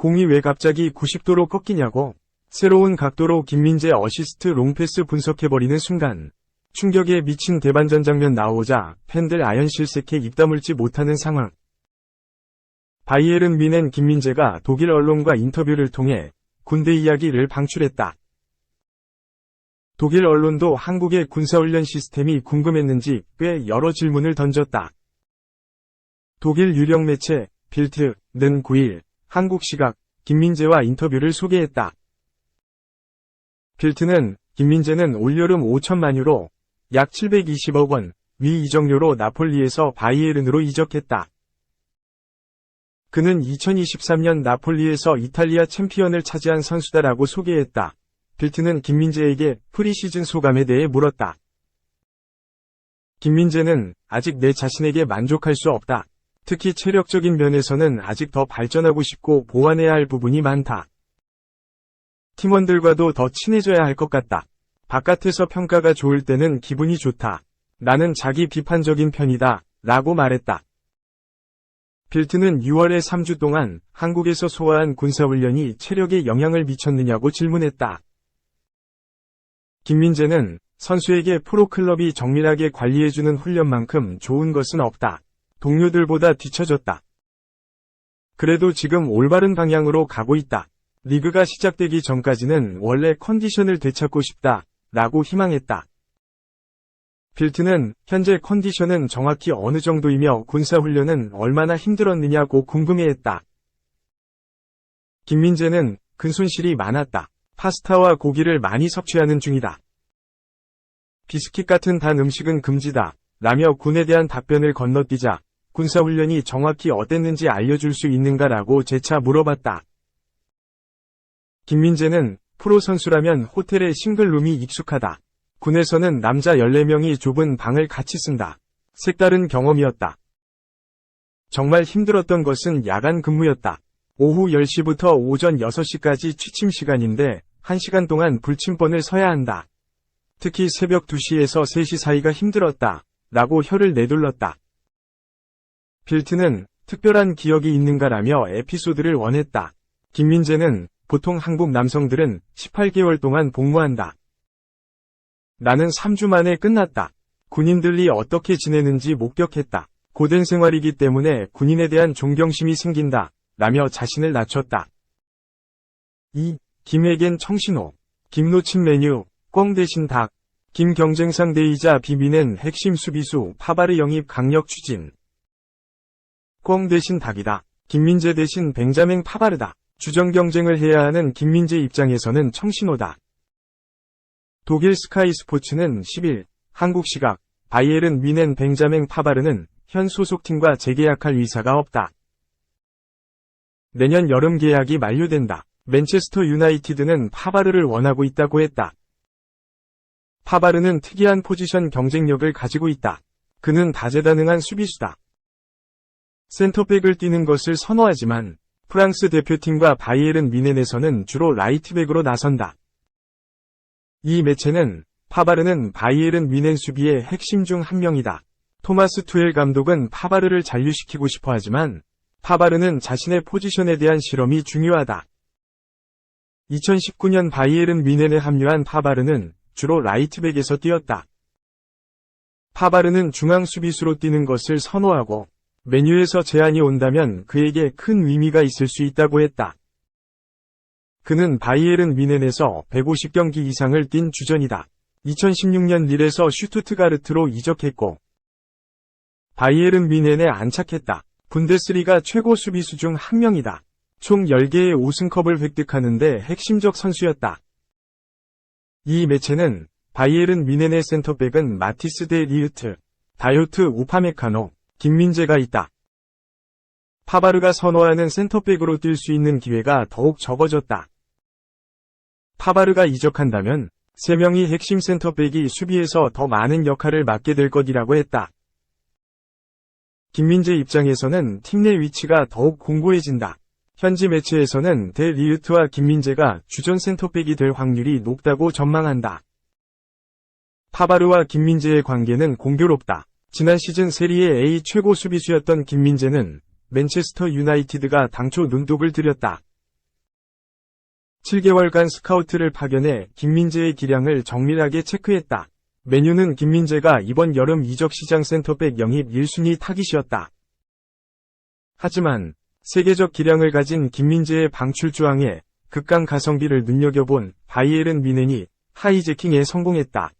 공이 왜 갑자기 90도로 꺾이냐고 새로운 각도로 김민재 어시스트 롱패스 분석해버리는 순간 충격에 미친 대반전 장면 나오자 팬들 아연 실색해 입 다물지 못하는 상황. 바이에른 미넨 김민재가 독일 언론과 인터뷰를 통해 군대 이야기를 방출했다. 독일 언론도 한국의 군사훈련 시스템이 궁금했는지 꽤 여러 질문을 던졌다. 독일 유력 매체 빌트는 9일 한국 시각 김민재와 인터뷰를 소개했다. 빌트는 김민재는 올여름 5천만 유로 약 720억 원 위 이적료로 나폴리에서 바이에른으로 이적했다. 그는 2023년 나폴리에서 이탈리아 챔피언을 차지한 선수다라고 소개했다. 빌트는 김민재에게 프리시즌 소감에 대해 물었다. 김민재는 아직 내 자신에게 만족할 수 없다. 특히 체력적인 면에서는 아직 더 발전하고 싶고 보완해야 할 부분이 많다. 팀원들과도 더 친해져야 할 것 같다. 바깥에서 평가가 좋을 때는 기분이 좋다. 나는 자기 비판적인 편이다. 라고 말했다. 빌트는 6월에 3주 동안 한국에서 소화한 군사훈련이 체력에 영향을 미쳤느냐고 질문했다. 김민재는 선수에게 프로클럽이 정밀하게 관리해주는 훈련만큼 좋은 것은 없다. 동료들보다 뒤처졌다. 그래도 지금 올바른 방향으로 가고 있다. 리그가 시작되기 전까지는 원래 컨디션을 되찾고 싶다. 라고 희망했다. 빌트는 현재 컨디션은 정확히 어느 정도이며 군사훈련은 얼마나 힘들었느냐고 궁금해했다. 김민재는 근손실이 많았다. 파스타와 고기를 많이 섭취하는 중이다. 비스킷 같은 단 음식은 금지다. 라며 군에 대한 답변을 건너뛰자 군사훈련이 정확히 어땠는지 알려줄 수 있는가라고 재차 물어봤다. 김민재는 프로 선수라면 호텔의 싱글룸이 익숙하다. 군에서는 남자 14명이 좁은 방을 같이 쓴다. 색다른 경험이었다. 정말 힘들었던 것은 야간 근무였다. 오후 10시부터 오전 6시까지 취침 시간인데 1시간 동안 불침번을 서야 한다. 특히 새벽 2시에서 3시 사이가 힘들었다. 라고 혀를 내둘렀다. 빌트는 특별한 기억이 있는가라며 에피소드를 원했다. 김민재는 보통 한국 남성들은 18개월 동안 복무한다. 나는 3주 만에 끝났다. 군인들이 어떻게 지내는지 목격했다. 고된 생활이기 때문에 군인에 대한 존경심이 생긴다. 라며 자신을 낮췄다. 2. 김에겐 청신호. 김노친 메뉴. 꽝 대신 닭. 김 경쟁 상대이자 비비는 핵심 수비수 파바르 영입 강력 추진. 꽝 대신 닭이다. 김민재 대신 벤자맹 파바르다. 주전 경쟁을 해야 하는 김민재 입장에서는 청신호다. 독일 스카이 스포츠는 10일 한국 시각 바이에른 미넨 벤자맹 파바르는 현 소속팀과 재계약할 의사가 없다. 내년 여름 계약이 만료된다. 맨체스터 유나이티드는 파바르를 원하고 있다고 했다. 파바르는 특이한 포지션 경쟁력을 가지고 있다. 그는 다재다능한 수비수다. 센터백을 뛰는 것을 선호하지만 프랑스 대표팀과 바이에른 미넨에서는 주로 라이트백으로 나선다. 이 매체는 파바르는 바이에른 미넨 수비의 핵심 중 한 명이다. 토마스 투엘 감독은 파바르를 잔류시키고 싶어 하지만 파바르는 자신의 포지션에 대한 실험이 중요하다. 2019년 바이에른 미넨에 합류한 파바르는 주로 라이트백에서 뛰었다. 파바르는 중앙 수비수로 뛰는 것을 선호하고 메뉴에서 제안이 온다면 그에게 큰 의미가 있을 수 있다고 했다. 그는 바이에른 미넨에서 150경기 이상을 뛴 주전이다. 2016년 릴에서 슈투트가르트로 이적했고 바이에른 미넨에 안착했다. 분데스리가 최고 수비수 중 한 명이다. 총 10개의 우승컵을 획득하는데 핵심적 선수였다. 이 매체는 바이에른 미넨의 센터백은 마티스 데 리우트, 다요트 우파메카노, 김민재가 있다. 파바르가 선호하는 센터백으로 뛸 수 있는 기회가 더욱 적어졌다. 파바르가 이적한다면 3명이 핵심 센터백이 수비에서 더 많은 역할을 맡게 될 것이라고 했다. 김민재 입장에서는 팀 내 위치가 더욱 공고해진다. 현지 매체에서는 데 리우트와 김민재가 주전 센터백이 될 확률이 높다고 전망한다. 파바르와 김민재의 관계는 공교롭다. 지난 시즌 세리에 A 최고 수비수였던 김민재는 맨체스터 유나이티드가 당초 눈독을 들였다. 7개월간 스카우트를 파견해 김민재의 기량을 정밀하게 체크했다. 메뉴는 김민재가 이번 여름 이적 시장 센터백 영입 1순위 타깃이었다. 하지만 세계적 기량을 가진 김민재의 방출조항에 극강 가성비를 눈여겨본 바이에른 미넨이 하이제킹에 성공했다.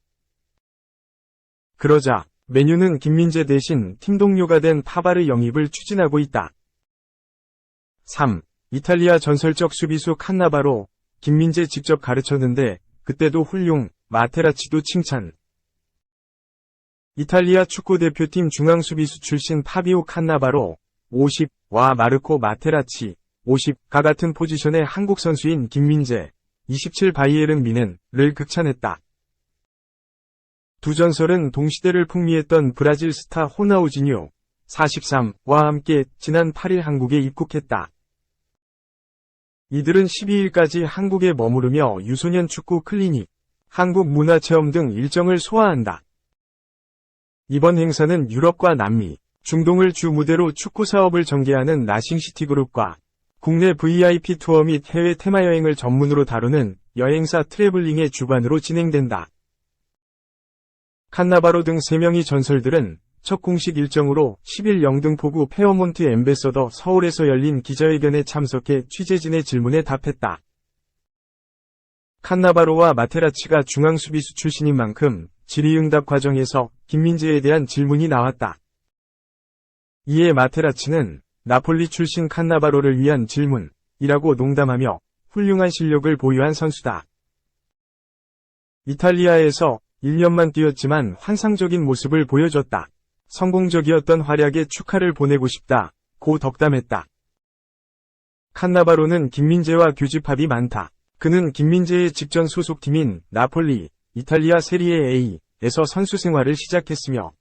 그러자 메뉴는 김민재 대신 팀 동료가 된 파바르 영입을 추진하고 있다. 3. 이탈리아 전설적 수비수 칸나바로 김민재 직접 가르쳤는데 그때도 훌륭, 마테라치도 칭찬. 이탈리아 축구대표팀 중앙수비수 출신 파비오 칸나바로 50와 마르코 마테라치 50가 같은 포지션의 한국 선수인 김민재 27 바이에른 미넨을 극찬했다. 두 전설은 동시대를 풍미했던 브라질 스타 호나우지뉴 43와 함께 지난 8일 한국에 입국했다. 이들은 12일까지 한국에 머무르며 유소년 축구 클리닉, 한국 문화체험 등 일정을 소화한다. 이번 행사는 유럽과 남미, 중동을 주 무대로 축구 사업을 전개하는 나싱시티 그룹과 국내 VIP 투어 및 해외 테마 여행을 전문으로 다루는 여행사 트래블링의 주관으로 진행된다. 칸나바로 등 3명의 전설들은 첫 공식 일정으로 10일 영등포구 페어몬트 엠베서더 서울에서 열린 기자회견에 참석해 취재진의 질문에 답했다. 칸나바로와 마테라치가 중앙수비수 출신인 만큼 질의응답 과정에서 김민재에 대한 질문이 나왔다. 이에 마테라치는 나폴리 출신 칸나바로를 위한 질문이라고 농담하며 훌륭한 실력을 보유한 선수다. 이탈리아에서 1년만 뛰었지만 환상적인 모습을 보여줬다. 성공적이었던 활약에 축하를 보내고 싶다. 고 덕담했다. 칸나바로는 김민재와 교집합이 많다. 그는 김민재의 직전 소속팀인 나폴리, 이탈리아 세리에 A에서 선수 생활을 시작했으며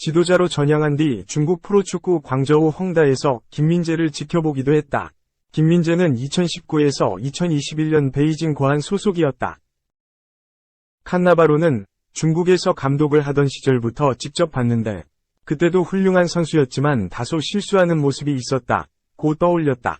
지도자로 전향한 뒤 중국 프로축구 광저우 헝다에서 김민재를 지켜보기도 했다. 김민재는 2019에서 2021년 베이징 고안 소속이었다. 칸나바로는 중국에서 감독을 하던 시절부터 직접 봤는데 그때도 훌륭한 선수였지만 다소 실수하는 모습이 있었다. 고 떠올렸다.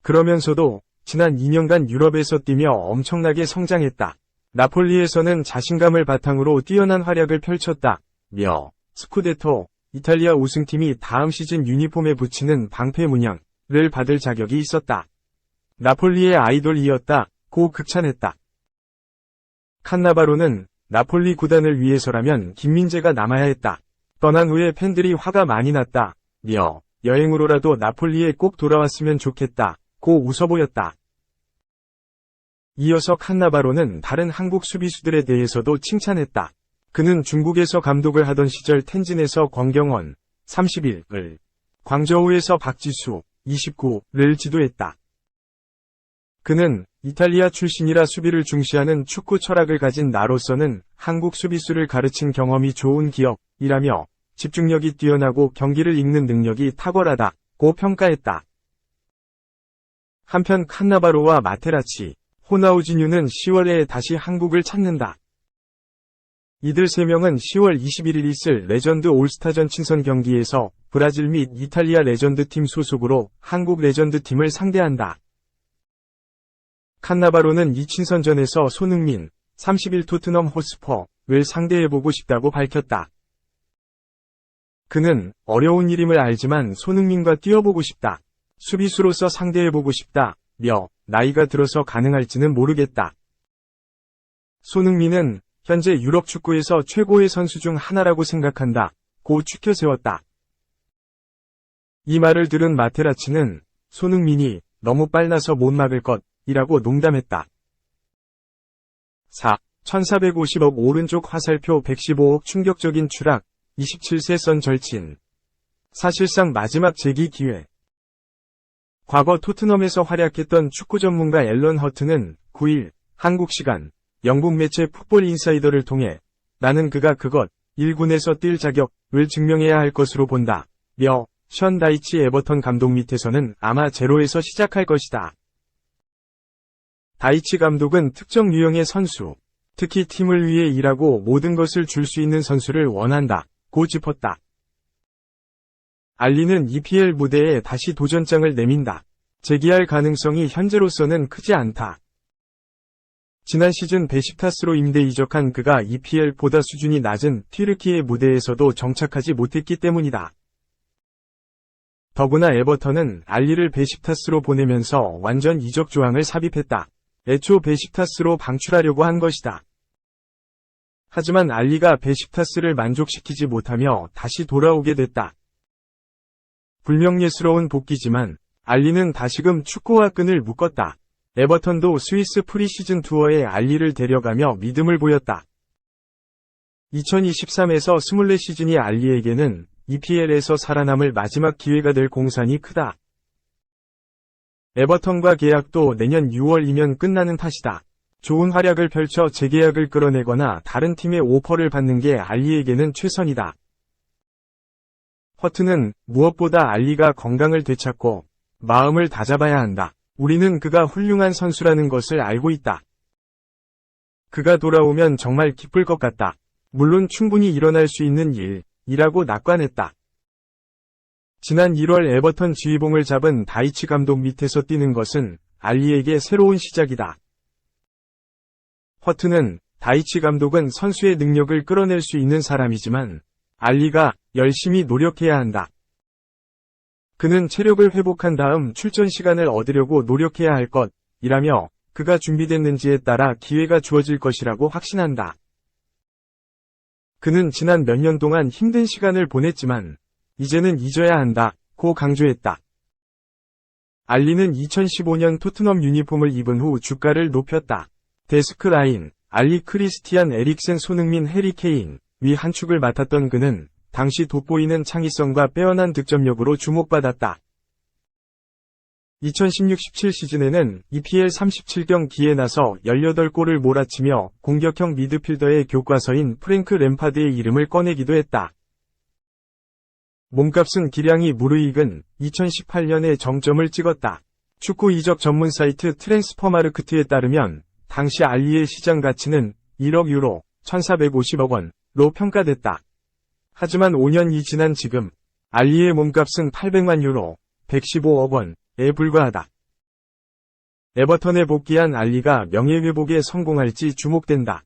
그러면서도 지난 2년간 유럽에서 뛰며 엄청나게 성장했다. 나폴리에서는 자신감을 바탕으로 뛰어난 활약을 펼쳤다. 며 스쿠데토 이탈리아 우승팀이 다음 시즌 유니폼에 붙이는 방패 문양을 받을 자격이 있었다. 나폴리의 아이돌이었다. 고 극찬했다. 칸나바로는 나폴리 구단을 위해서라면 김민재가 남아야 했다. 떠난 후에 팬들이 화가 많이 났다. 며 여행으로라도 나폴리에 꼭 돌아왔으면 좋겠다. 고 웃어 보였다. 이어서 칸나바로는 다른 한국 수비수들에 대해서도 칭찬했다. 그는 중국에서 감독을 하던 시절 텐진에서 권경원 31을, 광저우에서 박지수 29를 지도했다. 그는 이탈리아 출신이라 수비를 중시하는 축구 철학을 가진 나로서는 한국 수비수를 가르친 경험이 좋은 기억이라며 집중력이 뛰어나고 경기를 읽는 능력이 탁월하다고 평가했다. 한편 칸나바로와 마테라치, 호나우지뉴는 10월에 다시 한국을 찾는다. 이들 3명은 10월 21일 있을 레전드 올스타전 친선 경기에서 브라질 및 이탈리아 레전드 팀 소속으로 한국 레전드 팀을 상대한다. 칸나바로는 이 친선전에서 손흥민, 30일 토트넘 호스퍼를 상대해보고 싶다고 밝혔다. 그는 어려운 일임을 알지만 손흥민과 뛰어보고 싶다. 수비수로서 상대해보고 싶다. 며 나이가 들어서 가능할지는 모르겠다. 손흥민은 현재 유럽 축구에서 최고의 선수 중 하나라고 생각한다. 고 추켜 세웠다. 이 말을 들은 마테라치는 손흥민이 너무 빨라서 못 막을 것이라고 농담했다. 4. 1450억 오른쪽 화살표 115억 충격적인 추락 27세 선 절친. 사실상 마지막 재기 기회. 과거 토트넘에서 활약했던 축구 전문가 앨런 허트는 9일 한국 시간 영국 매체 풋볼 인사이더를 통해 나는 그가 그것 1군에서 뛸 자격을 증명해야 할 것으로 본다. 며, 션 다이치 에버턴 감독 밑에서는 아마 제로에서 시작할 것이다. 다이치 감독은 특정 유형의 선수, 특히 팀을 위해 일하고 모든 것을 줄 수 있는 선수를 원한다. 고 짚었다. 알리는 EPL 무대에 다시 도전장을 내민다. 재기할 가능성이 현재로서는 크지 않다. 지난 시즌 베시타스로 임대 이적한 그가 EPL보다 수준이 낮은 튀르키의 무대에서도 정착하지 못했기 때문이다. 더구나 에버턴은 알리를 베시타스로 보내면서 완전 이적 조항을 삽입했다. 애초 베시타스로 방출하려고 한 것이다. 하지만 알리가 베시타스를 만족시키지 못하며 다시 돌아오게 됐다. 불명예스러운 복귀지만 알리는 다시금 축구와 끈을 묶었다. 에버턴도 스위스 프리시즌 투어에 알리를 데려가며 믿음을 보였다. 2023에서 24시즌이 알리에게는 EPL에서 살아남을 마지막 기회가 될 공산이 크다. 에버턴과 계약도 내년 6월이면 끝나는 탓이다. 좋은 활약을 펼쳐 재계약을 끌어내거나 다른 팀의 오퍼를 받는 게 알리에게는 최선이다. 허트는 무엇보다 알리가 건강을 되찾고 마음을 다잡아야 한다. 우리는 그가 훌륭한 선수라는 것을 알고 있다. 그가 돌아오면 정말 기쁠 것 같다. 물론 충분히 일어날 수 있는 일, 이라고 낙관했다. 지난 1월 에버턴 지휘봉을 잡은 다이치 감독 밑에서 뛰는 것은 알리에게 새로운 시작이다. 허트는 다이치 감독은 선수의 능력을 끌어낼 수 있는 사람이지만 알리가 열심히 노력해야 한다. 그는 체력을 회복한 다음 출전 시간을 얻으려고 노력해야 할 것, 이라며 그가 준비됐는지에 따라 기회가 주어질 것이라고 확신한다. 그는 지난 몇 년 동안 힘든 시간을 보냈지만, 이제는 잊어야 한다, 고 강조했다. 알리는 2015년 토트넘 유니폼을 입은 후 주가를 높였다. 데스크 라인, 알리 크리스티안 에릭센 손흥민 해리 케인, 위 한 축을 맡았던 그는 당시 돋보이는 창의성과 빼어난 득점력으로 주목받았다. 2016-17 시즌에는 EPL 37경기에 나서 18골을 몰아치며 공격형 미드필더의 교과서인 프랭크 램파드의 이름을 꺼내기도 했다. 몸값은 기량이 무르익은 2018년에 정점을 찍었다. 축구 이적 전문 사이트 트랜스퍼마르크트에 따르면 당시 알리의 시장 가치는 1억 유로 1450억 원로 평가됐다. 하지만 5년이 지난 지금 알리의 몸값은 800만 유로 115억 원에 불과하다. 에버턴에 복귀한 알리가 명예회복에 성공할지 주목된다.